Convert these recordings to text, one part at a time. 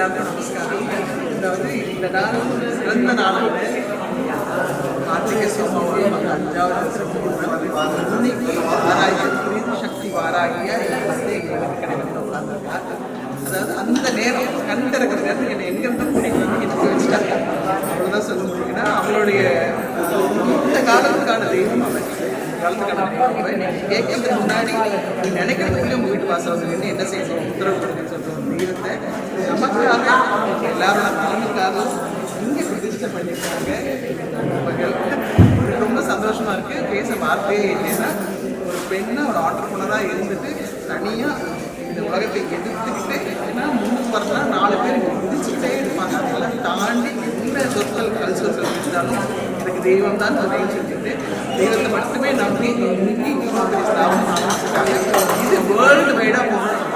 எல்லாருக்கும் நமஸ்காரம். இந்த வந்து இந்த நாள் சிறந்த நாளான கார்த்திகை சோமவாரம் அந்த அஞ்சாவது சிறப்பு இன்னைக்கு வாராகிய புரிந்து சக்தி வாராகிய வந்து எங்களுக்கு கிடைக்கிற உட்கார்ந்துருக்கா அதாவது அந்த நேரம் கண்டு இருக்கிற நேரத்துக்கு என்னை எங்கிருந்து கூட்டிட்டு வந்து எனக்கு வச்சுட்டாங்க. அவ்வளோதான் சொல்ல முடியுங்கன்னா அவளுடைய இந்த காலத்துக்கான தெய்வம் அவன் காலத்துக்கான தெய்வம் அவன் கேட்கறதுக்கு முன்னாடி நீ நினைக்கிறதுக்குள்ளே உங்கள் வீட்டு வாசல் என்ன செய்யணும்? உத்தரவு இங்கே பண்ணியிருக்காங்க ரொம்ப சந்தோஷமா இருக்கு பேச வார்த்தையே இல்லைன்னா ஒரு பெண்ணை ஒரு ஆண்டர்பனராக இருந்துட்டு தனியாக இந்த உலகத்தை எதிர்த்துக்கிட்டு ஏன்னா முன்னுக்கு வரனா நாலு பேர் மிதிச்சுக்கிட்டே இருப்பாங்க அதெல்லாம் தாண்டி என்ன சொற்கள் கல் சொற்கள் இருந்தாலும் எனக்கு தெய்வம் தான் உதவி சொல்லிட்டு தெய்வத்தை மட்டுமே நம்பி இன்னைக்கு மாதிரி ஸ்தாபனம் ஆரம்பிச்சிருக்காங்க இது வேர்ல்டு வைடாக போகணும்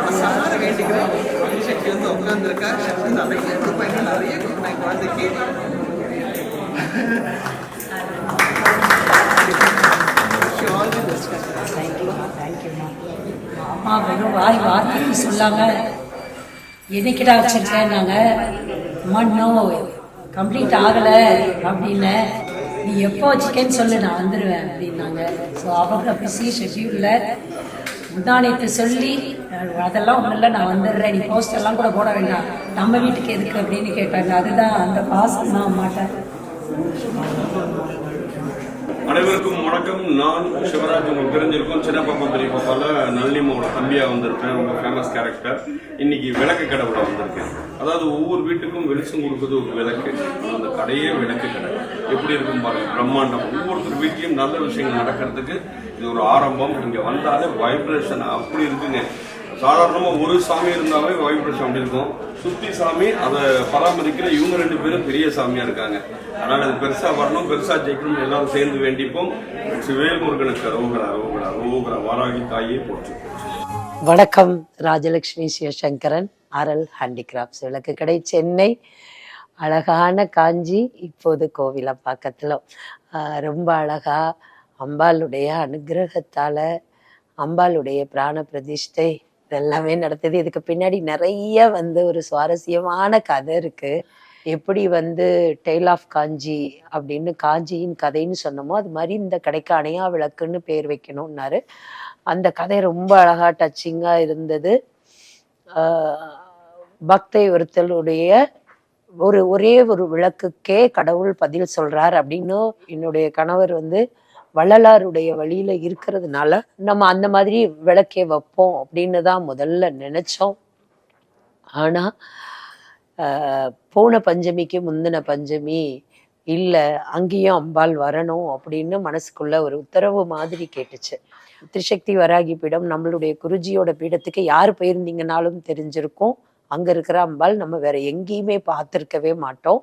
வார்த்தைக்கு சொல்லாங்க என்னைக்கிட்ட வச்சிருக்கேன் நாங்கள் கம்ப்ளீட் ஆகலை. அப்படின்னு நீ எப்போ வச்சுக்கேன்னு சொல்லு நான் வந்துடுவேன் அப்படின்னாங்க. ஸோ அவங்க பிஸி ஷெட்யூலில் முந்தானியத்தை சொல்லி அதெல்லாம் ஒன்றும் நான் வந்துடுறேன். நீ போஸ்டெல்லாம் கூட போட வேண்டாம். நம்ம வீட்டுக்கு எதுக்கு? அப்படின்னு கேட்டாங்க. அதுதான் அந்த பாசம் தான் மாட்டேன் அனைவருக்கும் வணக்கம். நான் சிவராஜ் உங்களுக்கு தெரிஞ்சிருக்கும் சின்ன பாப்பா பெரிய பாப்பால நல்லிமாவோட தம்பியா வந்திருக்கேன் ரொம்ப ஃபேமஸ் கேரக்டர் இன்னைக்கு விளக்கு கடை வந்திருக்கேன். அதாவது ஒவ்வொரு வீட்டுக்கும் வெளிச்சம் கொடுக்குறது ஒரு விளக்கு. அந்த கடையே விளக்கு கடை. எப்படி இருக்கும் பாருங்க பிரம்மாண்டம். ஒவ்வொருத்தர் வீட்லயும் நல்ல விஷயங்கள் நடக்கிறதுக்கு இது ஒரு ஆரம்பம். இங்க வந்தாலே வைப்ரேஷன் அப்படி இருக்குங்க. சாதாரணமாக ஒரு சாமி இருந்தாவே வைப்ரேஷன் அப்படி இருக்கும் சுத்தி சாமி அதை பராமரிக்கிற இவங்க ரெண்டு பேரும் பெரிய சாமியாக இருக்காங்க. அதனால் அது பெருசாக வரணும் பெருசாக ஜெயிக்கணும் எல்லாரும் சேர்ந்து வேண்டிப்போம். சிவேல்முருகனுக்கு ரோகரா ரோகரா ரோகரா வாராகி தாயே போச்சு வணக்கம் ராஜலட்சுமி சிவசங்கரன் ஆர்எல் ஹேண்டிகிராஃப்ட்ஸ் விளக்கு கடை சென்னை. அழகான காஞ்சி இப்போது கோவிலப்பாக்கத்தில் பக்கத்தில் ரொம்ப அழகாக அம்பாளுடைய அனுகிரகத்தால் அம்பாளுடைய பிராண பிரதிஷ்டை இதெல்லாமே நடத்துது இதுக்கு பின்னாடி நிறைய வந்து ஒரு சுவாரஸ்யமான கதை இருக்கு. எப்படி வந்து டெய்ல் ஆஃப் காஞ்சி அப்படின்னு காஞ்சியின் கதைன்னு சொன்னோமோ அது மாதிரி இந்த கடைக்கு அணையா விளக்குன்னு பேர் வைக்கணும்னாரு. அந்த கதை ரொம்ப அழகா டச்சிங்கா இருந்தது. பக்தை ஒருத்தருடைய ஒரு ஒரே ஒரு விளக்குக்கே கடவுள் பதில் சொல்றார் அப்படின்னு என்னுடைய கணவர் வந்து வள்ளலாருடைய வழியில இருக்கிறதுனால நம்ம அந்த மாதிரி விளக்கே வைப்போம் அப்படின்னு தான் முதல்ல நினைச்சோம். ஆனா போன பஞ்சமிக்கு முந்தின பஞ்சமி இல்லை அங்கேயும் அம்பாள் வரணும் அப்படின்னு மனசுக்குள்ள ஒரு உத்தரவு மாதிரி கேட்டுச்சு. திரிசக்தி வராகி பீடம் நம்மளுடைய குருஜியோட பீடத்துக்கு யார் போயிருந்தீங்கனாலும் தெரிஞ்சிருக்கும். அங்க இருக்கிற அம்பாள் நம்ம வேற எங்கேயுமே பார்த்துருக்கவே மாட்டோம்.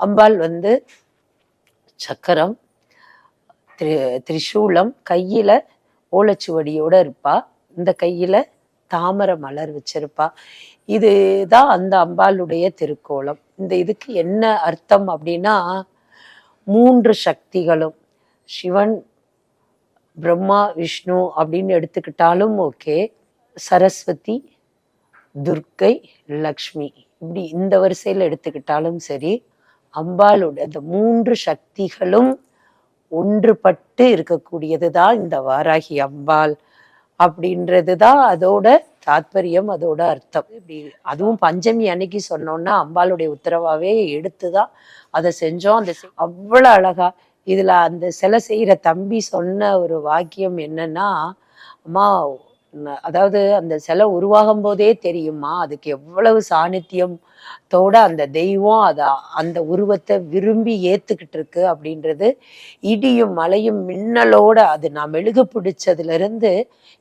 அம்பாள் வந்து சக்கரம் திரி திரிசூலம் கையில் ஓலச்சுவடியோடு இருப்பா. இந்த கையில் தாமரை மலர் வச்சிருப்பா. இதுதான் அந்த அம்பாளுடைய திருக்கோலம். இந்த இதுக்கு என்ன அர்த்தம் அப்படின்னா மூன்று சக்திகளும் சிவன் பிரம்மா விஷ்ணு அப்படின்னு எடுத்துக்கிட்டாலும் ஓகே. சரஸ்வதி துர்க்கை லக்ஷ்மி. இப்படி இந்த வரிசையில் எடுத்துக்கிட்டாலும் சரி அம்பாளோட இந்த மூன்று சக்திகளும் ஒன்றுபட்டு இருக்கக்கூடியது தான் இந்த வாராகி அம்பாள் அப்படின்றது தான் அதோட தாத்பரியம் அதோட அர்த்தம். இப்படி அதுவும் பஞ்சமி அன்னைக்கு சொன்னோன்னா அம்பாளுடைய உத்தரவாவே எடுத்து தான் அதை செஞ்சோம். அந்த அவ்வளோ அழகா இதில் அந்த சிலை செய்கிற தம்பி சொன்ன ஒரு வாக்கியம் என்னன்னா அம்மா அதாவது அந்த சிலை உருவாகும் போதே தெரியுமா? அதுக்கு எவ்வளவு சாநித்தியத்தோட அந்த தெய்வம் அதை அந்த உருவத்தை விரும்பி ஏத்துக்கிட்டு இருக்கு அப்படின்றது இடியும் மலையும் மின்னலோட அது நான் மெழுகு பிடிச்சதுல இருந்து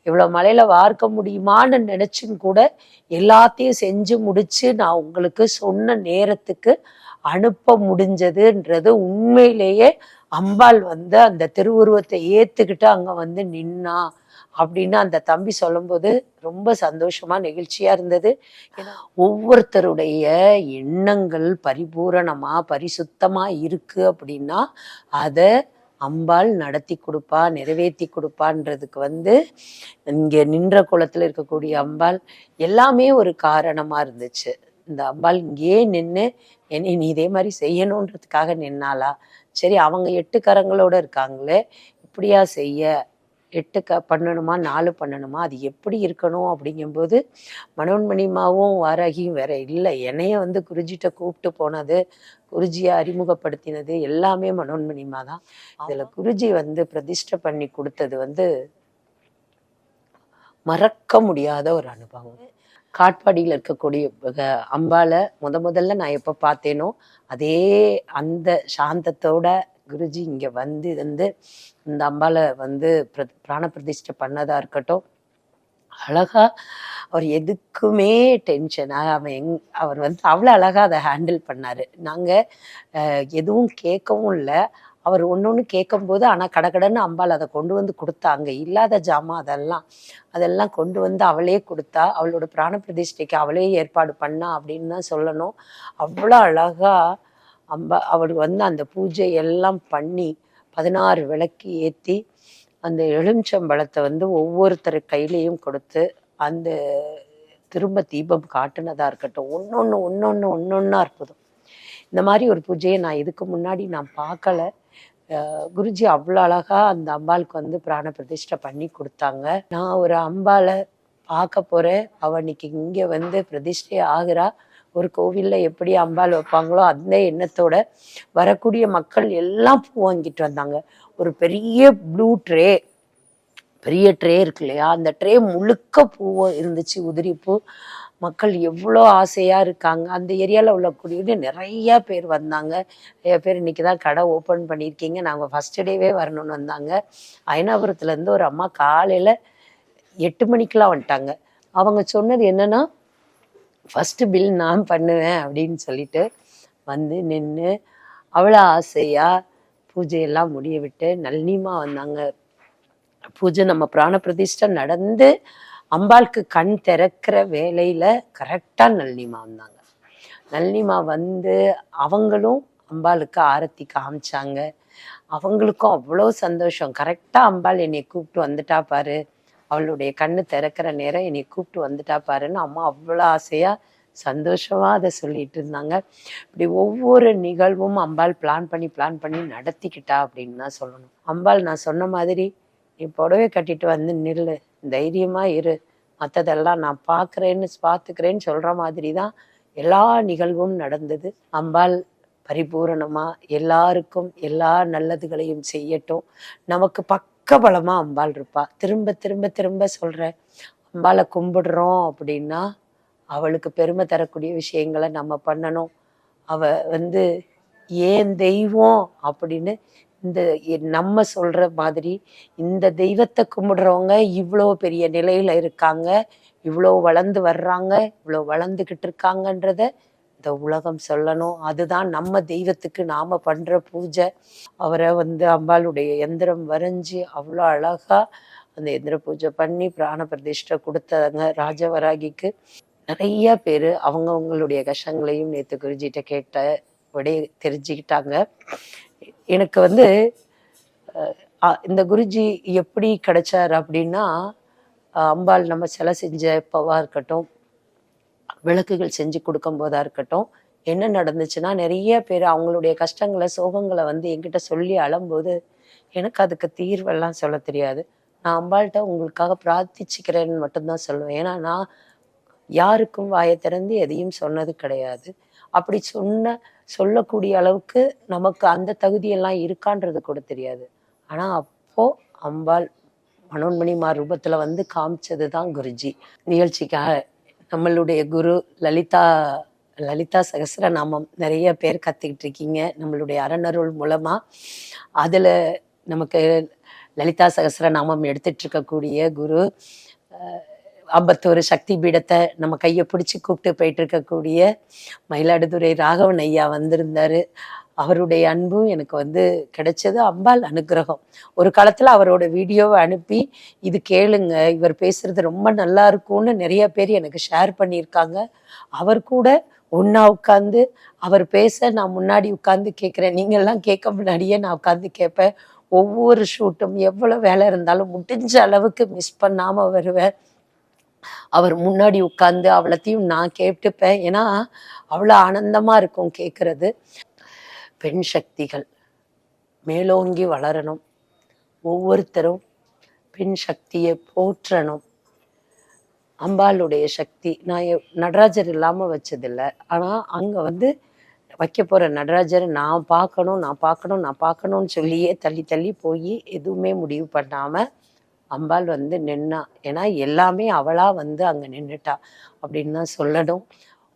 இவ்வளவு மலையில வார்க்க முடியுமான்னு நினைச்சும் கூட எல்லாத்தையும் செஞ்சு முடிச்சு நான் உங்களுக்கு சொன்ன நேரத்துக்கு அனுப்ப முடிஞ்சதுன்றது உண்மையிலேயே அம்பாள் வந்து அந்த திருவுருவத்தை ஏத்துக்கிட்டு அங்க வந்து நின்னா அப்படின்னு அந்த தம்பி சொல்லும்போது ரொம்ப சந்தோஷமா நெகிழ்ச்சியா இருந்தது. ஒவ்வொருத்தருடைய எண்ணங்கள் பரிபூரணமா பரிசுத்தமா இருக்கு அப்படின்னா அதை அம்பாள் நடத்தி கொடுப்பா நிறைவேற்றி கொடுப்பான்றதுக்கு வந்து இங்க நின்ற குளத்துல இருக்கக்கூடிய அம்பாள் எல்லாமே ஒரு காரணமா இருந்துச்சு. இந்த அம்பாள் இங்கேயே நின்று என்னை நீ இதே மாதிரி செய்யணுன்றதுக்காக நின்னாளா? சரி அவங்க எட்டு கரங்களோட இருக்காங்களே இப்படியா செய்ய? எட்டு க பண்ணணுமா? நாலு பண்ணணுமா? அது எப்படி இருக்கணும் அப்படிங்கும்போது மனோன்மணிமாவும் வாராகியும் வேற இல்லை. என்னைய வந்து குருஜிட்ட கூப்பிட்டு போனது குருஜியை அறிமுகப்படுத்தினது எல்லாமே மனோன்மணிமா தான். இதில் குருஜி வந்து பிரதிஷ்டை பண்ணி கொடுத்தது வந்து மறக்க முடியாத ஒரு அனுபவம். காட்பாடியில் இருக்கக்கூடிய அம்பாவை அம்பாளை முத முதல்ல நான் எப்போ பார்த்தேனோ அதே அந்த சாந்தத்தோட குருஜி இங்கே வந்து வந்து இந்த அம்பாளை வந்து பிர பிராண பிரதிஷ்டை பண்ணதாக இருக்கட்டும் அழகா அவர் எதுக்குமே டென்ஷனாக அவன் எங் அவர் வந்து அவ்வளோ அழகாக அதை ஹேண்டில் பண்ணார். நாங்கள் எதுவும் கேட்கவும் இல்லை. அவர் ஒன்று ஒன்று கேட்கும்போது ஆனால் கடகடன்னு அம்பாள் அதை கொண்டு வந்து கொடுத்தா அங்கே இல்லாத ஜாமான் அதெல்லாம் அதெல்லாம் கொண்டு வந்து அவளே கொடுத்தா அவளோட பிராண பிரதிஷ்டைக்கு அவளே ஏற்பாடு பண்ணா அப்படின்னு தான் சொல்லணும். அவ்வளோ அழகாக அம்பா அவர் வந்து அந்த பூஜை எல்லாம் பண்ணி பதினாறு விளக்கு ஏற்றி அந்த எலுமிச்சம்பழத்தை வந்து ஒவ்வொருத்தர் கையிலையும் கொடுத்து அந்த திரும்ப தீபம் காட்டுனதாக இருக்கட்டும் ஒன்று ஒன்று ஒன்று ஒன்று ஒன்று ஒன்றா அற்புதம். இந்த மாதிரி ஒரு பூஜையை நான் இதுக்கு முன்னாடி நான் பார்க்கல. குருஜி அவ்வளோ அழகாக அந்த அம்பாளுக்கு வந்து பிராண பிரதிஷ்டை பண்ணி கொடுத்தாங்க. நான் ஒரு அம்பாளை பார்க்க போகிறேன் அவ இன்னைக்கு வந்து பிரதிஷ்டை ஆகுறா. ஒரு கோவிலில் எப்படி அம்பாள் வைப்பாங்களோ அந்த எண்ணத்தோட வரக்கூடிய மக்கள் எல்லாம் பூ வாங்கிட்டு வந்தாங்க. ஒரு பெரிய ப்ளூ ட்ரே பெரிய ட்ரே இருக்கு இல்லையா? அந்த ட்ரே முழுக்க பூவும் இருந்துச்சு. உதிரி பூ. மக்கள் எவ்வளோ ஆசையாக இருக்காங்க. அந்த ஏரியாவில் உள்ள குடியிருந்து நிறைய பேர் வந்தாங்க. நிறைய பேர் இன்னைக்கு தான் கடை ஓப்பன் பண்ணியிருக்கீங்க. நாங்கள் ஃபர்ஸ்ட் டேவே வரணும்னு வந்தாங்க. அயனாபுரத்துலேருந்து ஒரு அம்மா காலையில் எட்டு மணிக்கெலாம் வந்துட்டாங்க. அவங்க சொன்னது என்னன்னா ஃபஸ்ட்டு பில் நான் பண்ணுவேன் அப்படின்னு சொல்லிட்டு வந்து நின்று அவ்வளோ ஆசையாக பூஜையெல்லாம் முடிய விட்டு நளினிமா வந்தாங்க. பூஜை நம்ம பிராண பிரதிஷ்டை நடந்து அம்பாளுக்கு கண் திறக்கிற வேலையில் கரெக்டாக நளினிமா வந்தாங்க. நளினிமா வந்து அவங்களும் அம்பாளுக்கு ஆரத்தி காமிச்சாங்க. அவங்களுக்கும் அவ்வளோ சந்தோஷம். கரெக்டாக அம்பாள் என்னை கூப்பிட்டு வந்துட்டா பாரு. அவளுடைய கண்ணு திறக்கிற நேரம் என்னை கூப்பிட்டு வந்துட்டா பாருன்னு அம்மா அவ்வளோ ஆசையாக சந்தோஷமாக அதை சொல்லிட்டு இருந்தாங்க. இப்படி ஒவ்வொரு நிகழ்வும் அம்பாள் பிளான் பண்ணி பிளான் பண்ணி நடத்திக்கிட்டா அப்படின்னு தான் சொல்லணும். அம்பாள் நான் சொன்ன மாதிரி நீ புடவை கட்டிட்டு வந்து நில்லு. தைரியமா இரு. மற்றதெல்லாம் நான் பார்க்குறேன்னு பார்த்துக்கிறேன்னு சொல்கிற மாதிரி தான் எல்லா நிகழ்வும் நடந்தது. அம்பாள் பரிபூரணமாக எல்லாருக்கும் எல்லா நல்லதுகளையும் செய்யட்டும். நமக்கு பக்கபலமா அம்பாள் இருப்பா. திரும்ப திரும்ப திரும்ப சொல்கிற அம்பாளை கும்பிடுறோம் அப்படின்னா அவளுக்கு பெருமை தரக்கூடிய விஷயங்களை நம்ம பண்ணணும். அவ வந்து ஏன் தெய்வம்? அப்படின்னு இந்த நம்ம சொல்ற மாதிரி இந்த தெய்வத்தை கும்பிடுறவங்க இவ்வளோ பெரிய நிலையில இருக்காங்க இவ்வளோ வளர்ந்து வர்றாங்க இவ்வளோ வளர்ந்துக்கிட்டு இருக்காங்கன்றத இந்த உலகம் சொல்லணும். அதுதான் நம்ம தெய்வத்துக்கு நாம பண்ற பூஜை. அவரை வந்து அம்பாளுடைய எந்திரம் வரைஞ்சி அவ்வளோ அழகா அந்த எந்திர பூஜை பண்ணி பிராண பிரதிஷ்டை கொடுத்தாங்க ராஜவராகிக்கு. நிறைய பேர் அவங்கவங்களுடைய கஷ்டங்களையும் நேற்று குருஜிகிட்ட கேட்ட விடைய தெரிஞ்சுக்கிட்டாங்க. எனக்கு வந்து இந்த குருஜி எப்படி கிடைச்சார் அப்படின்னா அம்பாள் நம்ம சிலை செஞ்ச இப்போவாக இருக்கட்டும் விளக்குகள் செஞ்சு கொடுக்கும் போதாக இருக்கட்டும் என்ன நடந்துச்சுன்னா நிறைய பேர் அவங்களுடைய கஷ்டங்களை சோகங்களை வந்து என்கிட்ட சொல்லி அழும்போது எனக்கு அதுக்கு தீர்வெல்லாம் சொல்ல தெரியாது. நான் அம்பாள்கிட்ட உங்களுக்காக பிரார்த்திச்சுக்கிறேன்னு மட்டும்தான் சொல்லுவேன். ஏன்னா நான் யாருக்கும் வாயை திறந்து எதையும் சொன்னது கிடையாது. அப்படி சொன்ன சொல்லக்கூடிய அளவுக்கு நமக்கு அந்த தகுதியெல்லாம் இருக்கான்றது கூட தெரியாது. ஆனா அப்போ அம்பாள் மனோன்மணிமா ரூபத்துல வந்து காமிச்சது தான் குருஜி. நிகழ்ச்சிக்காக நம்மளுடைய குரு லலிதா லலிதா சகஸ்ரநாமம் நிறைய பேர் கத்துக்கிட்டு இருக்கீங்க நம்மளுடைய அறநருள் மூலமா அதுல நமக்கு லலிதா சகஸ்ரநாமம் எடுத்துட்டு இருக்கக்கூடிய குரு ஐம்பத்தோரு சக்தி பீடத்தை நம்ம கையை பிடிச்சி கூப்பிட்டு போயிட்டு இருக்கக்கூடிய மயிலாடுதுறை ராகவன் ஐயா வந்திருந்தார். அவருடைய அன்பும் எனக்கு வந்து கிடைச்சது அம்பாள் அனுக்கிரகம் ஒரு காலத்தில் அவரோட வீடியோவை அனுப்பி இது கேளுங்க இவர் பேசுறது ரொம்ப நல்லா இருக்கும்னு நிறைய பேர் எனக்கு ஷேர் பண்ணியிருக்காங்க. அவர் கூட ஒன்றா உட்காந்து அவர் பேச நான் முன்னாடி உட்காந்து கேட்குறேன் நீங்கள்லாம் கேட்க முன்னாடியே நான் உட்காந்து கேட்பேன். ஒவ்வொரு ஷூட்டும் எவ்வளோ வேலை இருந்தாலும் முடிஞ்ச அளவுக்கு மிஸ் பண்ணாமல் வருவேன். அவர் முன்னாடி உட்கார்ந்து அவ்வளோத்தையும் நான் கேட்டுப்பேன். ஏன்னா அவ்வளோ ஆனந்தமா இருக்கும் கேட்கறது பெண் சக்திகள் மேலோங்கி வளரணும். ஒவ்வொருத்தரும் பெண் சக்தியை போற்றணும். அம்பாளுடைய சக்தி. நான் நடராஜர் இல்லாமல் வச்சதில்ல. ஆனால் அங்கே வந்து வைக்க போகிற நடராஜரை நான் பார்க்கணும் நான் பார்க்கணும் நான் பார்க்கணும்னு சொல்லியே தள்ளி தள்ளி போய் எதுவுமே முடிவு பண்ணாமல் அம்பாள் வந்து நின்னா. ஏன்னா எல்லாமே அவளா வந்து அங்கே நின்றுட்டா அப்படின்னு தான் சொல்லணும்.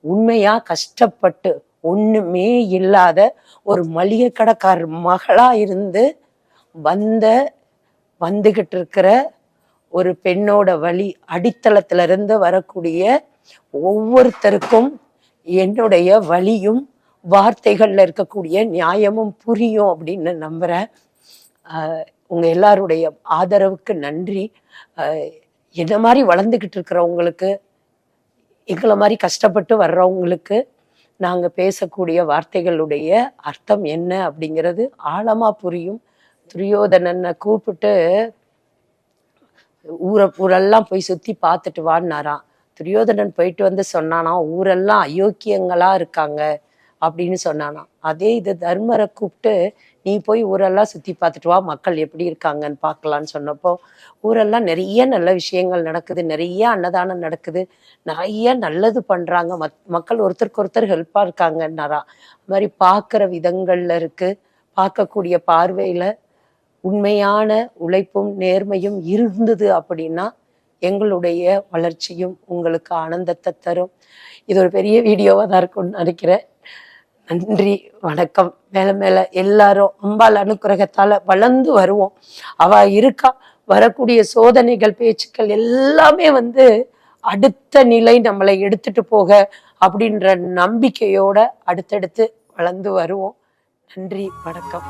உண்மையாக கஷ்டப்பட்டு ஒன்றுமே இல்லாத ஒரு மளிகை கடைக்காரர் மகளாக இருந்து வந்த வந்துகிட்டு இருக்கிற ஒரு பெண்ணோட வழி அடித்தளத்துல இருந்து வரக்கூடிய ஒவ்வொருத்தருக்கும் என்னுடைய வழியும் வார்த்தைகள்ல இருக்கக்கூடிய நியாயமும் புரியும் அப்படின்னு நம்புறேன். உங்கள் எல்லாருடைய ஆதரவுக்கு நன்றி. என்ன மாதிரி வளர்ந்துக்கிட்டு இருக்கிறவங்களுக்கு எங்களை மாதிரி கஷ்டப்பட்டு வர்றவங்களுக்கு நாங்கள் பேசக்கூடிய வார்த்தைகளுடைய அர்த்தம் என்ன அப்படிங்கிறது ஆழமாக புரியும். துரியோதனனை கூப்பிட்டு ஊரை ஊரெல்லாம் போய் சுற்றி பார்த்துட்டு வான்னாராம். துரியோதனன் போயிட்டு வந்து சொன்னானா ஊரெல்லாம் அயோக்கியங்களாக இருக்காங்க. அப்படின்னு சொன்னானா அதே இது தர்மரை கூப்பிட்டு நீ போய் ஊரெல்லாம் சுற்றி பார்த்துட்டு வா மக்கள் எப்படி இருக்காங்கன்னு பார்க்கலான்னு சொன்னப்போ ஊரெல்லாம் நிறைய நல்ல விஷயங்கள் நடக்குது நிறைய அன்னதானம் நடக்குது நிறைய நல்லது பண்ணுறாங்க மத் மக்கள் ஒருத்தருக்கு ஒருத்தர் ஹெல்ப்பாக இருக்காங்கன்னாரா. அது மாதிரி பார்க்குற விதங்கள்ல இருக்கு. பார்க்கக்கூடிய பார்வையில் உண்மையான உழைப்பும் நேர்மையும் இருந்தது அப்படின்னா எங்களுடைய வளர்ச்சியும் உங்களுக்கு ஆனந்தத்தை தரும். இது ஒரு பெரிய வீடியோவாக தான் இருக்கும்னு நினைக்கிறேன். நன்றி வணக்கம். மேல மேல எல்லாரும் அம்பாள் அனுக்கிரகத்தால் வளர்ந்து வருவோம். அவ இருக்கா? வரக்கூடிய சோதனைகள் பேச்சுக்கள் எல்லாமே வந்து அடுத்த நிலை நம்மளை எடுத்துட்டு போக அப்படின்ற நம்பிக்கையோட அடுத்தடுத்து வளர்ந்து வருவோம். நன்றி வணக்கம்.